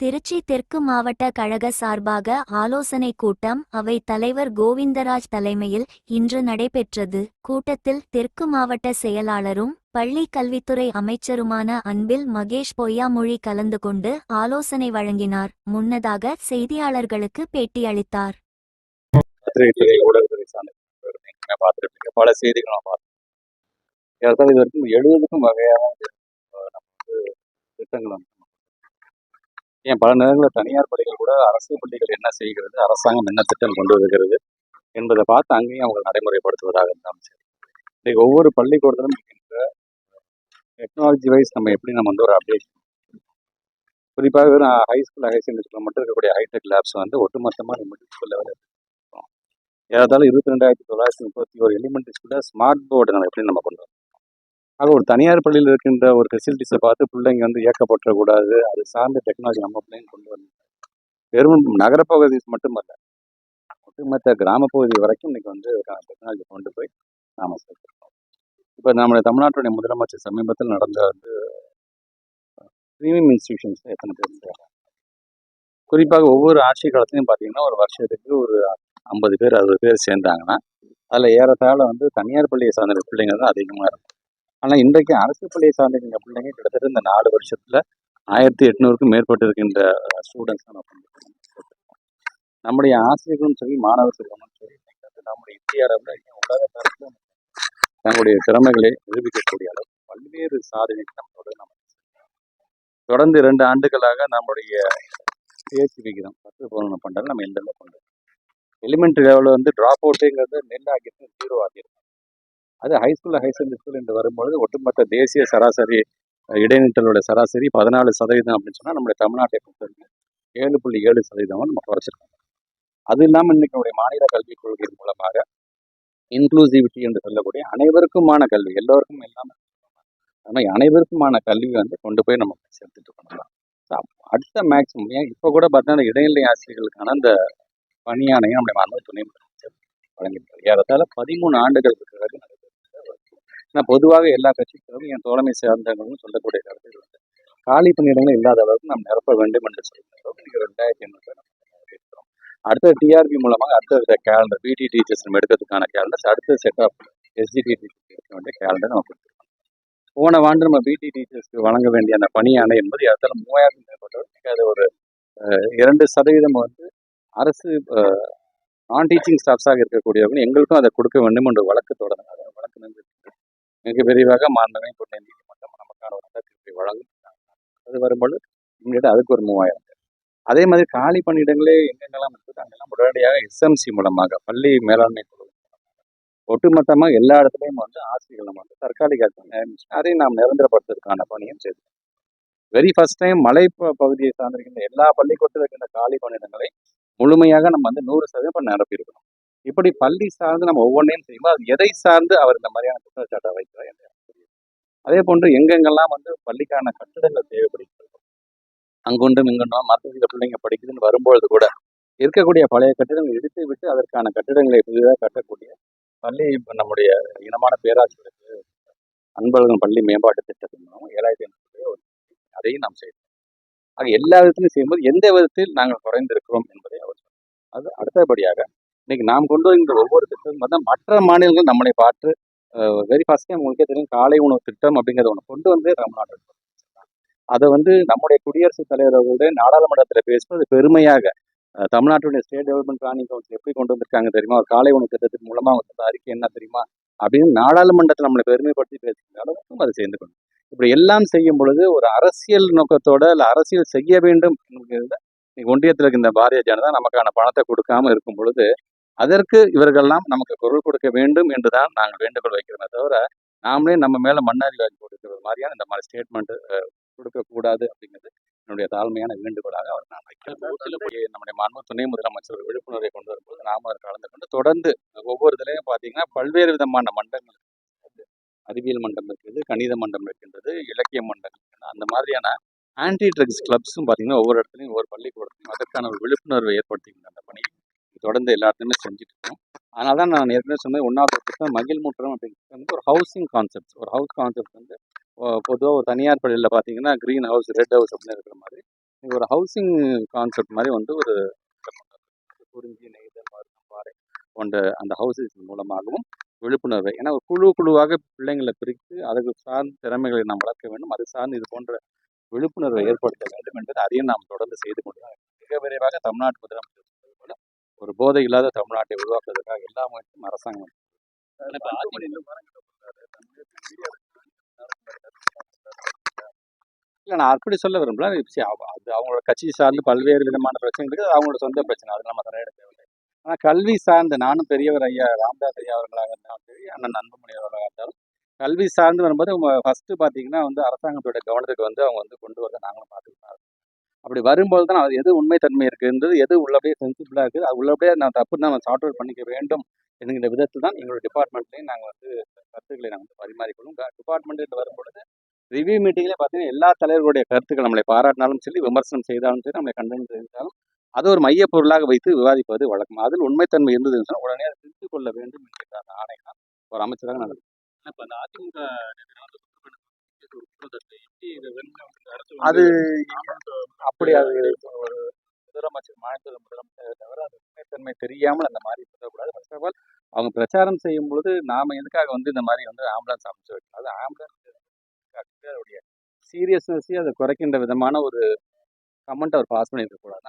திருச்சி தெற்கு மாவட்ட கழக சார்பாக ஆலோசனை கூட்டம் அவை தலைவர் கோவிந்தராஜ் தலைமையில் இன்று நடைபெற்றது. கூட்டத்தில் தெற்கு மாவட்ட செயலாளரும் பள்ளி கல்வித்துறை அமைச்சருமான அன்பில் மகேஷ் பொய்யாமொழி கலந்து கொண்டு ஆலோசனை வழங்கினார். முன்னதாக செய்தியாளர்களுக்கு பேட்டியளித்தார். பல செய்திகள் இது வரைக்கும் எழுபதுக்கும் வகையான திட்டங்கள் ஏன் பல நேரங்களில் தனியார் பள்ளிகள் கூட அரசு பள்ளிகள் என்ன செய்கிறது அரசாங்கம் என்ன திட்டம் கொண்டு வருகிறது என்பதை பார்த்து அங்கேயும் அவங்க நடைமுறைப்படுத்துவதாக இருந்தாலும் சரி. இன்றைக்கு ஒவ்வொரு பள்ளிக்கூடத்திலும் இருக்கின்ற டெக்னாலஜி வைஸ் நம்ம எப்படி நம்ம வந்து ஒரு அப்டேஷன் குறிப்பாக வெறும் ஹை ஸ்கூல் ஹை செகண்டரி மட்டும் இருக்கக்கூடிய ஹைடெக் லேப்ஸ் வந்து ஒட்டுமொத்தமாக மிடில் ஸ்கூல் லெவலில் ஏறத்தாழ இருபத்தி ரெண்டாயிரத்தி தொள்ளாயிரத்தி முப்பத்தி ஒரு எலிமெண்ட்ரி ஸ்கூலில் ஸ்மார்ட் போர்டு நம்ம எப்படி நம்ம கொண்டு வரோம் ஆக ஒரு தனியார் பள்ளியில் இருக்கின்ற ஒரு ஃபெசிலிட்டிஸை பார்த்து பிள்ளைங்க வந்து ஏக்கப்பட்டுறக்கூடாது அது சார்ந்த டெக்னாலஜி நம்ம பிள்ளைங்க கொண்டு வரணும். வெறும் நகரப்பகுதி மட்டுமல்ல ஒட்டுமொத்த கிராமப்பகுதி வரைக்கும் இன்னைக்கு வந்து டெக்னாலஜி கொண்டு போய் நாம சேர்த்துருக்கோம். இப்போ நம்முடைய தமிழ்நாட்டுடைய முதலமைச்சர் சமீபத்தில் நடந்த வந்து ப்ரீமியம் இன்ஸ்டியூஷன்ஸ் எத்தனை பேர் சேர்றாங்க குறிப்பாக ஒவ்வொரு ஆட்சி காலத்துலையும் பார்த்தீங்கன்னா ஒரு வருஷத்துக்கு ஒரு ஐம்பது பேர் அறுபது பேர் சேர்ந்தாங்கன்னா அதில் ஏறத்தாழ வந்து தனியார் பள்ளியை சார்ந்த பிள்ளைங்க தான் அதிகமாக இருக்கும் ஆனால் இன்றைக்கு அரசு பள்ளியை சார்ந்திருக்கின்ற பிள்ளைங்க கிட்டத்தட்ட இந்த நாலு வருஷத்தில் ஆயிரத்தி எட்நூறுக்கும் மேற்பட்டிருக்கின்ற ஸ்டூடெண்ட்ஸ் தான் நம்ம பண்ணிருக்கோம். நம்முடைய ஆசிரியர்களும் சரி மாணவர் செல்வமும் சரி நம்முடைய இந்திய அளவில் இன்னும் உலக தரத்தில் தங்களுடைய திறமைகளை நிரூபிக்கக்கூடிய அளவு பல்வேறு சாதனை நம்மளோட நம்ம தொடர்ந்து இரண்டு ஆண்டுகளாக நம்முடைய தேர்ச்சி விகிதம் பத்து பதினொன்று பண்ணாலும் நம்ம எந்த கொண்டு எலிமெண்ட்ரி லெவலில் வந்து ட்ராப் அவுட்டுங்கிறது நெல் ஆகியிருக்கு ஜீரோ ஆகியிருக்கும் அது ஹை ஸ்கூலில் ஹை செகண்டரி ஸ்கூல் என்று வரும்பொழுது ஒட்டுமொத்த தேசிய சராசரி அஹ், இடைநிற்றலோட சராசரி பதினாலு சதவீதம் அப்படின்னு சொன்னால் நம்முடைய தமிழ்நாட்டை பொறுத்தவரைக்கும் ஏழு புள்ளி ஏழு சதவீதம் நம்ம குறைச்சிருக்கோம். அது இல்லாமல் இன்னைக்கு நம்முடைய மாநில கல்விக் கொள்கையின் மூலமாக இன்க்ளூசிவிட்டி என்று சொல்லக்கூடிய அனைவருக்குமான கல்வி எல்லோருக்கும் இல்லாமல் ஆனால் அனைவருக்குமான கல்வி வந்து கொண்டு போய் நம்ம சேர்த்துட்டு பண்ணலாம் அடுத்த மேக்ஸிமம் ஏன் இப்போ கூட பார்த்தீங்கன்னா இடைநிலை ஆசிரியர்களுக்கான அந்த பணியானையும் நம்முடைய மாணவர் துணை முதலமைச்சர் வழங்கியிருக்காரு. ஏறத்தாழ பதிமூணு ஆண்டுகளுக்கு பிறகு ஆனால் பொதுவாக எல்லா கட்சிகளும் என் தோழமை சேர்ந்தவங்களும் சொல்லக்கூடிய கருத்துக்கள் வந்து காலி பணியிடங்கள் இல்லாத அளவுக்கு நாம் நிரப்ப வேண்டும் என்று சொல்லுகிறோம் இன்னைக்கு ரெண்டாயிரத்தி எண்ணூறு அடுத்த டிஆர்பி மூலமாக அடுத்த கேலண்டர் பிடி டீச்சர்ஸ் நம்ம எடுக்கிறதுக்கான கேலண்டர்ஸ் அடுத்த செட் ஆஃப் டீச்சர்ஸ் எடுக்க வேண்டிய கேலண்டர் நம்ம கொடுத்துருக்கோம். போன ஆண்டு நம்ம பிடி டீச்சர்ஸ்க்கு வழங்க வேண்டிய அந்த பணியான என்பது ஏறத்தாழ மூவாயிரம் மேற்பட்டவர் இன்னைக்கு அது ஒரு இரண்டு சதவீதம் வந்து அரசு நான் டீச்சிங் ஸ்டாஃப்ஸாக இருக்கக்கூடியவர்கள் எங்களுக்கும் அதை கொடுக்க வேண்டும் என்று வழக்கு தொடர்ந்து வழக்கு நின்று மிக விரைவாக மாண்புமை கொண்ட நீதிமன்றம் நமக்கான ஒரு தீர்ப்பை வழங்கும் அது வரும்பொழுது இங்கிட்ட அதுக்கு ஒரு மூவாயிரம் பேர். அதே மாதிரி காலி பணியிடங்களே எங்கெங்கெல்லாம் இருக்குது அங்கெல்லாம் உடனடியாக எஸ்எம்சி மூலமாக பள்ளி மேலாண்மை குழு ஒட்டுமொத்தமாக எல்லா இடத்துலையும் வந்து ஆசிரியர்கள் நம்ம வந்து தற்காலிக நியமிச்சு அதையும் நாம் நிரந்தரப்படுத்துறதுக்கான பணியும் செய்து வெரி ஃபர்ஸ்ட் டைம் மலை பகுதியை சார்ந்திருக்கின்ற எல்லா பள்ளிக்கூடத்தில் இருக்கின்ற காலி பணியிடங்களை முழுமையாக நம்ம வந்து நூறு சதவீதம் நிரப்பியிருக்கணும் இப்படி பள்ளி சார்ந்து நம்ம ஒவ்வொன்றையும் செய்யும்போது அது எதை சார்ந்து அவர் இந்த மாதிரியான குற்றச்சாட்டை வைக்கிறார் என்று அதே போன்று எங்கெங்கெல்லாம் வந்து பள்ளிக்கான கட்டிடங்கள் தேவைப்படுகிறது அங்குண்டும் இங்குண்டும் மற்ற பிள்ளைங்க படிக்குதுன்னு வரும்பொழுது கூட இருக்கக்கூடிய பழைய கட்டிடங்களை எடுத்து விட்டு அதற்கான கட்டிடங்களை புதிதாக கட்டக்கூடிய பள்ளி இப்போ நம்முடைய இனமான பேராசிரியருக்கு அன்பழகன் பள்ளி மேம்பாட்டு திட்டத்தின் மூலம் ஏழாயிரத்தி ஐநூறு ஒரு அதையும் நாம் செய்தோம் ஆக எல்லா விதத்திலையும் செய்யும்போது எந்த விதத்தில் நாங்கள் குறைந்திருக்கிறோம் என்பதை அவர் சொன்னார். அது அடுத்தபடியாக இன்னைக்கு நாம் கொண்டு வருகின்ற ஒவ்வொரு திட்டமும் பார்த்தா மற்ற மாநிலங்கள் நம்மளை பார்த்து வெரி ஃபர்ஸ்ட் உங்களுக்கே தெரியும் காலை உணவு திட்டம் அப்படிங்கிறத ஒன்று கொண்டு வந்து தமிழ்நாடு அதை வந்து நம்முடைய குடியரசுத் தலைவர் அவர்களுடைய நாடாளுமன்றத்தில் பேசும்போது பெருமையாக தமிழ்நாட்டுடைய ஸ்டேட் டெவலப்மெண்ட் பிளானிங் கவுன்சில் எப்படி கொண்டு வந்திருக்காங்க தெரியுமா? ஒரு காலை உணவு திட்டத்தின் மூலமா அவங்க அறிக்கை என்ன தெரியுமா? அப்படின்னு நாடாளுமன்றத்தில் நம்மளை பெருமைப்படுத்தி பேசுகிற அளவுக்கும் அதை சேர்ந்து கொண்டு இப்படி எல்லாம் செய்யும் பொழுது ஒரு அரசியல் நோக்கத்தோட இல்லை அரசியல் செய்ய வேண்டும் என்கிறத ஒன்றியத்தில் இருக்கின்ற பாரதிய ஜனதா நமக்கான பணத்தை கொடுக்காம இருக்கும் பொழுது அதற்கு இவர்கள்லாம் நமக்கு குரல் கொடுக்க வேண்டும் என்றுதான் நாங்கள் வேண்டுகோள் வைக்கிறோமே தவிர நாமளே நம்ம மேல மண்ணாரி வாங்கி கொடுக்கிறது மாதிரியான இந்த மாதிரி ஸ்டேட்மெண்ட் கொடுக்கக்கூடாது அப்படிங்கிறது என்னுடைய தாழ்மையான வேண்டுகோளாக அவர் நான் வைக்கிறேன் நம்முடைய மாண்பு துணை முதலமைச்சர் விழிப்புணர்வை கொண்டு வரும்போது நாம அதில் கலந்து கொண்டு தொடர்ந்து ஒவ்வொரு இதுலையும் பார்த்தீங்கன்னா பல்வேறு விதமான மண்டங்கள். அறிவியல் மண்டம் இருக்குது கணித மண்டம் இருக்கின்றது இலக்கிய மண்டம் இருக்கின்றது அந்த மாதிரியான ஆன்டி ட்ரக்ஸ் கிளப்ஸும் பார்த்தீங்கன்னா ஒவ்வொரு இடத்துலையும் ஒவ்வொரு பள்ளிக்கூடத்துலையும் அதற்கான ஒரு விழிப்புணர்வை ஏற்படுத்திக்கின்ற அந்த பணி தொடர்ந்து எல்லாத்தையுமே செஞ்சுட்டு இருக்கோம் அதனால தான் நான் ஏற்கனவே சொன்னது ஒன்றாவது புத்தகம் மகிழ் முற்றம் அப்படிங்கிறது. வந்து ஒரு ஹவுசிங் கான்செப்ட் ஒரு ஹவுஸ் கான்செப்ட் வந்து பொதுவாக ஒரு தனியார் பள்ளியில் பார்த்தீங்கன்னா க்ரீன் ஹவுஸ் ரெட் ஹவுஸ் அப்படின்னு இருக்கிற மாதிரி இது ஒரு ஹவுசிங் கான்செப்ட் மாதிரி வந்து ஒரு குறிஞ்சி நெய்தல் மருதம் பாறை போன்ற அந்த ஹவுசஸ் மூலமாகவும் விழிப்புணர்வு. ஏன்னா ஒரு குழு குழுவாக பிள்ளைங்களை பிரித்து அதுக்கு சார்ந்த திறமைகளை நாம் வளர்க்க வேண்டும். அது சார்ந்து இது போன்ற விழிப்புணர்வை ஏற்படுத்த வேண்டும் என்பது அதையும் நாம் தொடர்ந்து செய்து கொண்டு மிக விரைவாக தமிழ்நாட்டு முதலமைச்சர் போதை இல்லாத தமிழ்நாட்டை உருவாக்குவதற்காக எல்லா முயற்சியும் அரசாங்கம் இல்லை நான் அப்படி சொல்ல விரும்பல. அது அவங்களோட கட்சி சார்ந்து பல்வேறு விதமான பிரச்சனைகள் இருக்குது. அது அவங்களோட சொந்த பிரச்சனை. அது நம்ம தலையிட தேவையில்லை. ஆனால் கல்வி சார்ந்த நானும் பெரியவர் ஐயா ராமதாஸ் ஐயா அவர்களாக இருந்தாலும் சரி அண்ணன் அன்புமணி அவர்களாக இருந்தாலும் கல்வி சார்ந்து வரும்போது ஃபஸ்ட்டு பார்த்தீங்கன்னா வந்து அரசாங்கத்தோட கவனத்துக்கு வந்து அவங்க வந்து கொண்டு வரதை நாங்களும் இருக்கோம். அப்படி வரும்போது தான் அது எது உண்மைத்தன்மை இருக்குன்றது எது உள்ளபடியே சென்சிபிளாக இருக்குது அது உள்ளபடியே நான் தப்பு நம்ம சார்ட் அவுட் பண்ணிக்க வேண்டும் என்கிற விதத்தில் தான் எங்களோட டிபார்ட்மெண்ட்லேயும் நாங்கள் வந்து கருத்துக்களை நாங்கள் வந்து பரிமாறிக்கொள்ளும். டிபார்ட்மெண்ட் வரும்பொழுது ரிவ்யூ மீட்டிங்லேயே பார்த்தீங்கன்னா எல்லா தலைவர்களுடைய கருத்துக்கள் நம்மளை பாராட்டினாலும் சரி விமர்சனம் செய்தாலும் சரி நம்மளை கண்டனம் செய்தாலும் அது ஒரு மைய பொருளாக வைத்து விவாதிப்பது வழக்கம். அதில் உண்மைத்தன்மை இருந்ததுன்னு சொன்னால் உடனே அதை திருத்திக் கொள்ள வேண்டும் என்கிற அந்த ஆணை தான் ஒரு அமைச்சராக நடந்தது இப்போ அந்த அதிமுக அது அப்படி அது ஒரு முதலமைச்சர் மாநில முதலமைச்சர் தவிர அது உண்மைத்தன்மை தெரியாமல் அந்த மாதிரி சொல்லக்கூடாது ஃபர்ஸ்ட் ஆஃப் ஆல் அவங்க பிரச்சாரம் செய்யும் பொழுது நாம எதுக்காக வந்து இந்த மாதிரி வந்து ஆம்புலன்ஸ் அமைச்சு வைக்கணும்? அது ஆம்புலன்ஸ் அதோடைய சீரியஸ்னஸையும் அதை குறைக்கின்ற விதமான ஒரு கமெண்ட் அவர் பாஸ் பண்ணியிருக்க கூடாது